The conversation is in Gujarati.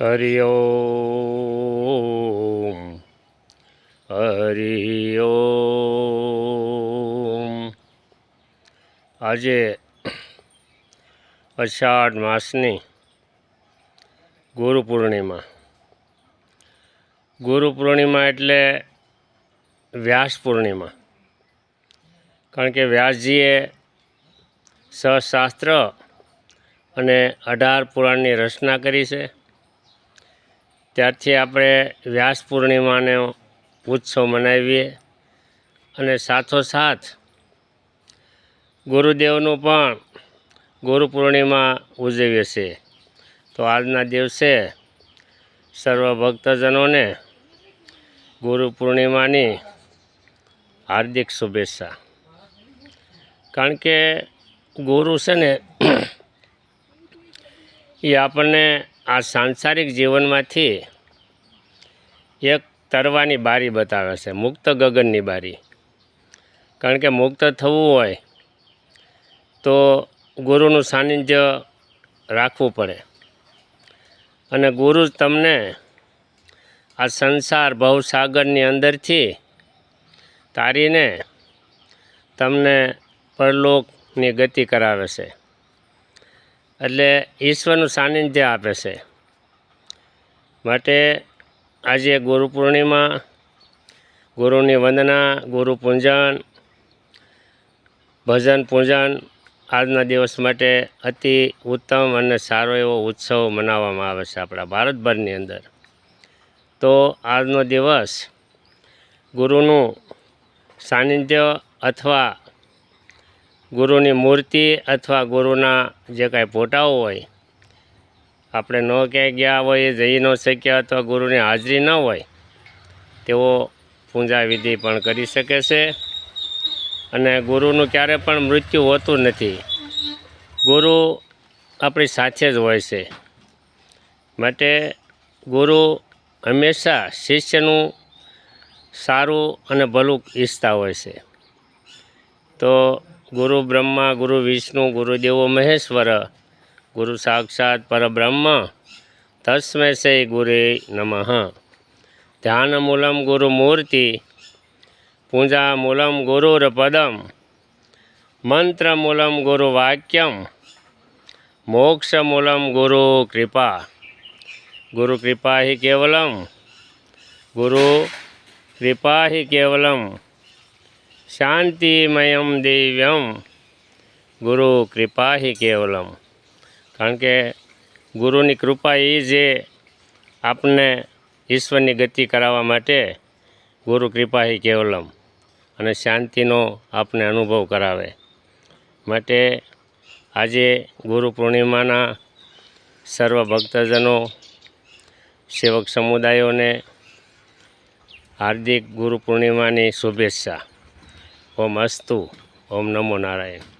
હરિ ઓમ હરિ ઓમ આજે અષાઢ માસની ગુરુ પૂર્ણિમા. ગુરુ પૂર્ણિમા એટલે વ્યાસ પૂર્ણિમા. કારણ કે વ્યાસજીએ સહશાસ્ત્ર અને અઢાર પુરાણની રચના કરી છે. ત્યારથી આપણે વ્યાસ પૂર્ણિમાનો ઉત્સવ મનાવીએ અને સાથોસાથ ગુરુદેવનું પણ ગુરુ પૂર્ણિમા ઉજવીએ છીએ. તો આજના દિવસે સર્વ ભક્તજનોને ગુરુ પૂર્ણિમાની હાર્દિક શુભેચ્છા. કારણ કે ગુરુ છે ને, એ આપણને આ સાંસારિક જીવનમાંથી એક તરવાની બારી બતાવે છે, મુક્ત ગગનની બારી. કારણ કે મુક્ત થવું હોય તો ગુરુનું સાનિધ્ય રાખવું પડે. અને ગુરુ તમને આ સંસાર ભવસાગરની અંદરથી તારીને તમને પરલોકની ગતિ કરાવે છે. એટલે ઈશ્વરનું સાનિધ્ય આપે છે. માટે આજે ગુરુ પૂર્ણિમા, ગુરુની વંદના, ગુરુ પૂજન, ભજન પૂજન આજના દિવસ માટે અતિ ઉત્તમ અને સારો એવો ઉત્સવ મનાવવામાં આવે છે આપણા ભારતભરની અંદર. તો આજનો દિવસ ગુરુનું સાનિધ્ય અથવા ગુરુની મૂર્તિ અથવા ગુરુના જે કાંઈ ફોટાઓ હોય, આપણે ન ક્યાંય ગયા હોય જઈ ન શક્યા અથવા ગુરુની હાજરી ન હોય, તેઓ પૂજા વિધિ પણ કરી શકે છે. અને ગુરુનું ક્યારે પણ મૃત્યુ હોતું નથી. ગુરુ આપણી સાથે જ હોય છે. માટે ગુરુ હંમેશા શિષ્યનું સારું અને ભલું ઈચ્છતા હોય છે. તો ગુરુ બ્રહ્મા, ગુરુ વિષ્ણુ ગુરુદેવો મહેશ્વર, ગુરુ સાક્ષાત પરબ્રહ્મ, તસ્મે શ્રી ગુરે નમઃ. ધ્યાનમૂલમ ગુરુમૂર્તિ પૂજામૂલમ ગુરુરપદમ મંત્રમૂલમ ગુરુવાક્યમ મોક્ષમૂલમ ગુરુ કૃપા. ગુરુ કૃપા હિ કેવલમ, ગુરુ હિ કેવલમ શાંતિમયમ દિવ્યમ. ગુરુ કૃપા હિ કેવલમ. કારણ કે ગુરુની કૃપા એ જે આપને ઈશ્વરની ગતિ કરાવવા માટે ગુરુ કૃપા હિ કેવલમ અને શાંતિનો આપને અનુભવ કરાવે. માટે આજે ગુરુ પૂર્ણિમાના સર્વ ભક્તજનો, સેવક સમુદાયોને હાર્દિક ગુરુ પૂર્ણિમાની શુભેચ્છા. ઓમ અસ્તુ. ઓમ નમો નારાયણ.